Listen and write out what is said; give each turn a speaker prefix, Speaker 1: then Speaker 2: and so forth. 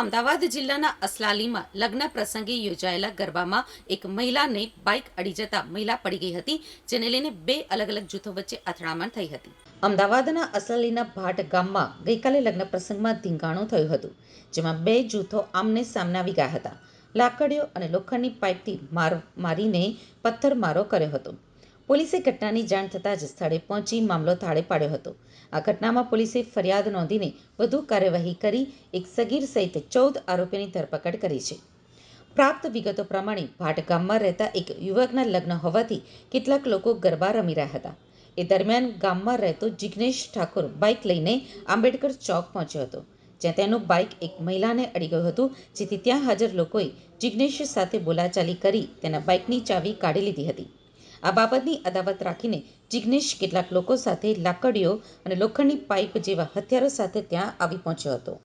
Speaker 1: અમદાવાદ જિલ્લાના અસલાલીમાં લગ્ન પ્રસંગે યોજાયેલા ગરબામાં એક મહિલાને બાઇક અડી જતા મહિલા પડી ગઈ હતી, જેને લઈને બે અલગ અલગ જૂથો વચ્ચે અથડામણ થઈ હતી. અમદાવાદના અસલાલીના ભાટ ગામમાં ગઈકાલે લગ્ન પ્રસંગમાં ધીંગાણું થયું હતું, જેમાં બે જૂથો આમને સામને આવી ગયા હતા. લાકડીઓ અને લોખંડની પાઇપથી માર મારીને પથ્થરમારો કર્યો હતો. પોલીસે ઘટનાની જાણ થતાં જ સ્થળે પહોંચી મામલો થાળે પાડ્યો હતો. આ ઘટનામાં પોલીસે ફરિયાદ નોંધીને વધુ કાર્યવાહી કરી એક સગીર સહિત ચૌદ આરોપીની ધરપકડ કરી છે. પ્રાપ્ત વિગતો પ્રમાણે ભાટ ગામમાં રહેતા એક યુવકના લગ્ન હોવાથી કેટલાક લોકો ગરબા રમી રહ્યા હતા. એ દરમિયાન ગામમાં રહેતો જિગ્નેશ ઠાકોર બાઇક લઈને આંબેડકર ચોક પહોંચ્યો હતો, જ્યાં તેનું બાઇક એક મહિલાને અડી ગયું હતું, જેથી ત્યાં હાજર લોકોએ જિગ્નેશ સાથે બોલાચાલી કરી તેના બાઇકની ચાવી કાઢી લીધી હતી. આ બાબતની અદાવત રાખીને જિગ્નેશ કેટલાક લોકો સાથે લાકડીઓ અને લોખંડની પાઇપ જેવા હથિયારો સાથે ત્યાં આવી પહોંચ્યો હતો.